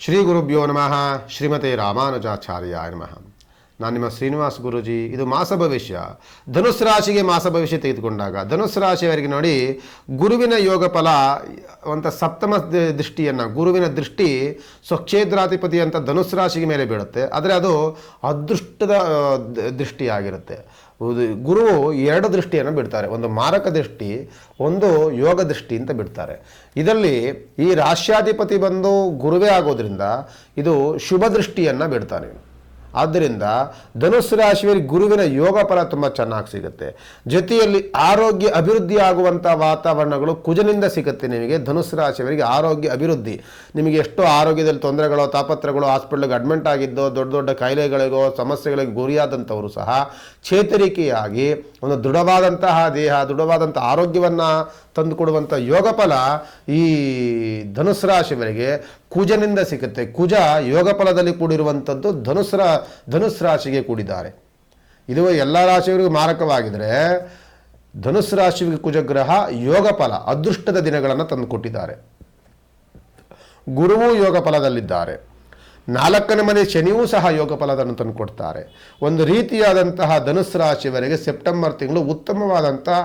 శ్రీ గురుభ్యో నమ. శ్రీమతే రామానుజాచార్యాయ నమ. ನಾನು ನಿಮ್ಮ ಶ್ರೀನಿವಾಸ ಗುರುಜಿ, ಇದು ಮಾಸ ಭವಿಷ್ಯ. ಧನುಸ್ ರಾಶಿಗೆ ಮಾಸ ಭವಿಷ್ಯ ತೆಗೆದುಕೊಂಡಾಗ ಧನುಸ್ ರಾಶಿಯವರಿಗೆ ನೋಡಿ ಗುರುವಿನ ಯೋಗ ಫಲ, ಅಂತ ಸಪ್ತಮ ದೃಷ್ಟಿಯನ್ನು, ಗುರುವಿನ ದೃಷ್ಟಿ ಸ್ವಕ್ಷೇತ್ರಾಧಿಪತಿ ಅಂತ ಧನುಸ್ ರಾಶಿಗೆ ಮೇಲೆ ಬೀಳುತ್ತೆ. ಆದರೆ ಅದು ಅದೃಷ್ಟದ ದೃಷ್ಟಿಯಾಗಿರುತ್ತೆ. ಗುರು ಎರಡು ದೃಷ್ಟಿಯನ್ನು ಬಿಡ್ತಾರೆ. ಒಂದು ಮಾರಕ ದೃಷ್ಟಿ, ಒಂದು ಯೋಗ ದೃಷ್ಟಿ ಅಂತ ಬಿಡ್ತಾರೆ. ಇದರಲ್ಲಿ ಈ ರಾಶ್ಯಾಧಿಪತಿ ಬಂದು ಗುರುವೇ ಆಗೋದ್ರಿಂದ ಇದು ಶುಭ ದೃಷ್ಟಿಯನ್ನು ಬಿಡ್ತಾನೆ. ಆದ್ದರಿಂದ ಧನುಸ್ಸು ರಾಶಿಯಲ್ಲಿ ಗುರುವಿನ ಯೋಗ ಫಲ ತುಂಬ ಚೆನ್ನಾಗಿ ಸಿಗುತ್ತೆ. ಜೊತೆಯಲ್ಲಿ ಆರೋಗ್ಯ ಅಭಿವೃದ್ಧಿ ಆಗುವಂಥ ವಾತಾವರಣಗಳು ಕುಜನಿಂದ ಸಿಗುತ್ತೆ ನಿಮಗೆ. ಧನುಸ್ಸು ರಾಶಿಯವರಿಗೆ ಆರೋಗ್ಯ ಅಭಿವೃದ್ಧಿ. ನಿಮಗೆ ಎಷ್ಟೋ ಆರೋಗ್ಯದಲ್ಲಿ ತೊಂದರೆಗಳು, ತಾಪತ್ರಗಳು, ಹಾಸ್ಪಿಟ್ಲಿಗೆ ಅಡ್ಮಿಂಟ್ ಆಗಿದ್ದೋ, ದೊಡ್ಡ ದೊಡ್ಡ ಕಾಯಿಲೆಗಳಿಗೋ, ಸಮಸ್ಯೆಗಳಿಗೆ ಗುರಿಯಾದಂಥವರು ಸಹ ಚೇತರಿಕೆಯಾಗಿ ಒಂದು ದೃಢವಾದಂತಹ ದೇಹ, ದೃಢವಾದಂಥ ಆರೋಗ್ಯವನ್ನು ತಂದುಕೊಡುವಂಥ ಯೋಗ ಫಲ ಈ ಧನುಸ್ ರಾಶಿಯವರಿಗೆ ಕುಜನಿಂದ ಸಿಗುತ್ತೆ. ಕುಜ ಯೋಗ ಫಲದಲ್ಲಿ ಕೂಡಿರುವಂಥದ್ದು ಧನುಸ್ರ ಧನುಸ್ ರಾಶಿಗೆ ಕೂಡಿದ್ದಾರೆ. ಇದು ಎಲ್ಲ ರಾಶಿಯವರಿಗೂ ಮಾರಕವಾಗಿದ್ದರೆ ಧನುಸ್ ರಾಶಿಗೆ ಕುಜಗ್ರಹ ಯೋಗ ಫಲ, ಅದೃಷ್ಟದ ದಿನಗಳನ್ನು ತಂದುಕೊಟ್ಟಿದ್ದಾರೆ. ಗುರುವು ಯೋಗ ಫಲದಲ್ಲಿದ್ದಾರೆ. ನಾಲ್ಕನೇ ಮನೆ ಶನಿಯೂ ಸಹ ಯೋಗ ಫಲದನ್ನು ತಂದುಕೊಡ್ತಾರೆ. ಒಂದು ರೀತಿಯಾದಂತಹ ಧನುಸ್ ರಾಶಿಯವರೆಗೆ ಸೆಪ್ಟೆಂಬರ್ ತಿಂಗಳು ಉತ್ತಮವಾದಂತಹ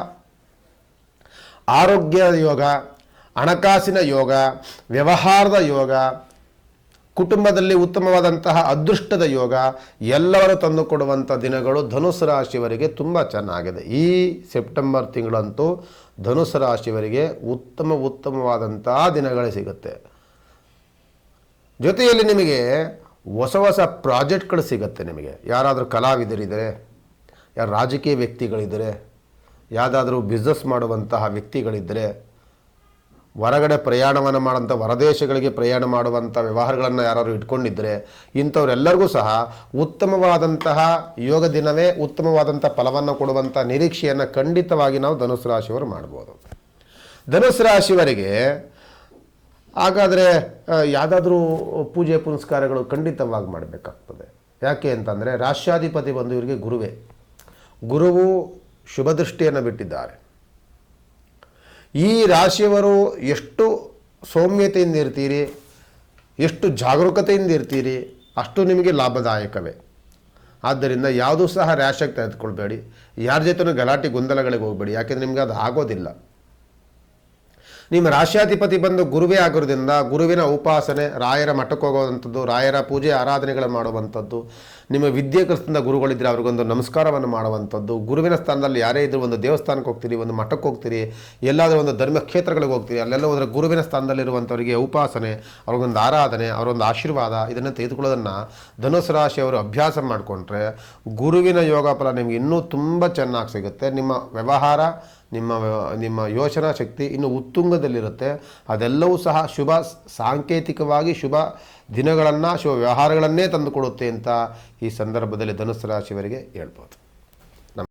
ಆರೋಗ್ಯ ಯೋಗ, ಹಣಕಾಸಿನ ಯೋಗ, ವ್ಯವಹಾರದ ಯೋಗ ಕುಟುಂಬದಲ್ಲಿ ಉತ್ತಮವಾದಂತಹ ಅದೃಷ್ಟದ ಯೋಗ ಎಲ್ಲವರು ತಂದುಕೊಡುವಂಥ ದಿನಗಳು ಧನುಸು ರಾಶಿಯವರಿಗೆ ತುಂಬ ಚೆನ್ನಾಗಿದೆ. ಈ ಸೆಪ್ಟೆಂಬರ್ ತಿಂಗಳಂತೂ ಧನುಸು ರಾಶಿಯವರಿಗೆ ಉತ್ತಮ ಉತ್ತಮವಾದಂತಹ ದಿನಗಳೇ ಸಿಗುತ್ತೆ. ಜೊತೆಯಲ್ಲಿ ನಿಮಗೆ ಹೊಸ ಹೊಸ ಪ್ರಾಜೆಕ್ಟ್ಗಳು ಸಿಗುತ್ತೆ ನಿಮಗೆ. ಯಾರಾದರೂ ಕಲಾವಿದರಿದ್ದರೆ, ಯಾರು ರಾಜಕೀಯ ವ್ಯಕ್ತಿಗಳಿದ್ದರೆ, ಯಾವುದಾದ್ರೂ ಬಿಸ್ನೆಸ್ ಮಾಡುವಂತಹ ವ್ಯಕ್ತಿಗಳಿದ್ದರೆ ಹೊರಗಡೆ ಪ್ರಯಾಣವನ್ನು ಮಾಡುವಂಥ ಹೊರದೇಶಗಳಿಗೆ ಪ್ರಯಾಣ ಮಾಡುವಂಥ ವ್ಯವಹಾರಗಳನ್ನು ಯಾರು ಇಟ್ಕೊಂಡಿದ್ದರೆ ಇಂಥವರೆಲ್ಲರಿಗೂ ಸಹ ಉತ್ತಮವಾದಂತಹ ಯೋಗ ದಿನವೇ ಉತ್ತಮವಾದಂಥ ಫಲವನ್ನು ಕೊಡುವಂಥ ನಿರೀಕ್ಷೆಯನ್ನು ಖಂಡಿತವಾಗಿ ನಾವು ಧನುಸು ರಾಶಿಯವರು ಮಾಡ್ಬೋದು. ಧನುಸು ರಾಶಿಯವರಿಗೆ ಹಾಗಾದರೆ ಯಾವುದಾದ್ರೂ ಪೂಜೆ ಪುನಸ್ಕಾರಗಳು ಖಂಡಿತವಾಗಿ ಮಾಡಬೇಕಾಗ್ತದೆ. ಯಾಕೆ ಅಂತಂದರೆ ರಾಷ್ಟ್ರಾಧಿಪತಿ ಬಂದು ಇವರಿಗೆ ಗುರುವೇ. ಗುರುವು ಶುಭ ದೃಷ್ಟಿಯನ್ನು ಬಿಟ್ಟಿದ್ದಾರೆ. ಈ ರಾಶಿಯವರು ಎಷ್ಟು ಸೌಮ್ಯತೆಯಿಂದ ಇರ್ತೀರಿ, ಎಷ್ಟು ಜಾಗರೂಕತೆಯಿಂದ ಇರ್ತೀರಿ, ಅಷ್ಟು ನಿಮಗೆ ಲಾಭದಾಯಕವೇ. ಆದ್ದರಿಂದ ಯಾವುದೂ ಸಹ ರ್ಯಾಶಾಗಿ ತೆಗೆದುಕೊಳ್ಬೇಡಿ. ಯಾರ ಜೊತೆನೂ ಗಲಾಟೆ, ಗೊಂದಲಗಳಿಗೆ ಹೋಗಬೇಡಿ. ಯಾಕೆಂದರೆ ನಿಮಗೆ ಅದು ಆಗೋದಿಲ್ಲ. ನಿಮ್ಮ ರಾಶ್ಯಾಧಿಪತಿ ಬಂದು ಗುರುವೇ ಆಗಿರೋದ್ರಿಂದ ಗುರುವಿನ ಉಪಾಸನೆ ರಾಯರ ಮಠಕ್ಕೆ ಹೋಗುವಂಥದ್ದು, ರಾಯರ ಪೂಜೆ, ಆರಾಧನೆಗಳು ಮಾಡುವಂಥದ್ದು, ನಿಮ್ಮ ವಿದ್ಯೆ ಕಲಿಸಿದ ಗುರುಗಳಿದ್ದರೆ ಅವ್ರಿಗೊಂದು ನಮಸ್ಕಾರವನ್ನು ಮಾಡುವಂಥದ್ದು, ಗುರುವಿನ ಸ್ಥಾನದಲ್ಲಿ ಯಾರೇ ಇದ್ದರೂ ಒಂದು ದೇವಸ್ಥಾನಕ್ಕೆ ಹೋಗ್ತೀರಿ, ಒಂದು ಮಠಕ್ಕೆ ಹೋಗ್ತೀರಿ, ಎಲ್ಲಾದರೂ ಒಂದು ಧರ್ಮಕ್ಷೇತ್ರಗಳಿಗೆ ಹೋಗ್ತೀರಿ, ಅಲ್ಲೆಲ್ಲ ಹೋದರೆ ಗುರುವಿನ ಸ್ಥಾನದಲ್ಲಿರುವಂಥವರಿಗೆ ಉಪಾಸನೆ, ಅವ್ರಿಗೊಂದು ಆರಾಧನೆ, ಅವರೊಂದು ಆಶೀರ್ವಾದ, ಇದನ್ನು ತೆಗೆದುಕೊಳ್ಳೋದನ್ನು ಧನುಸು ರಾಶಿಯವರು ಅಭ್ಯಾಸ ಮಾಡಿಕೊಂಡ್ರೆ ಗುರುವಿನ ಯೋಗ ಫಲ ನಿಮಗೆ ಇನ್ನೂ ತುಂಬ ಚೆನ್ನಾಗಿ ಸಿಗುತ್ತೆ. ನಿಮ್ಮ ವ್ಯವಹಾರ ನಿಮ್ಮ ನಿಮ್ಮ ಯೋಚನಾ ಶಕ್ತಿ ಇನ್ನು ಉತ್ತುಂಗದಲ್ಲಿರುತ್ತೆ. ಅದೆಲ್ಲವೂ ಸಹ ಶುಭ ಸಾಂಕೇತಿಕವಾಗಿ ಶುಭ ದಿನಗಳನ್ನು, ಶುಭ ವ್ಯವಹಾರಗಳನ್ನೇ ತಂದುಕೊಡುತ್ತೆ ಅಂತ ಈ ಸಂದರ್ಭದಲ್ಲಿ ಧನುಸ್ಸು ರಾಶಿಯವರಿಗೆ ಹೇಳ್ಬೋದು.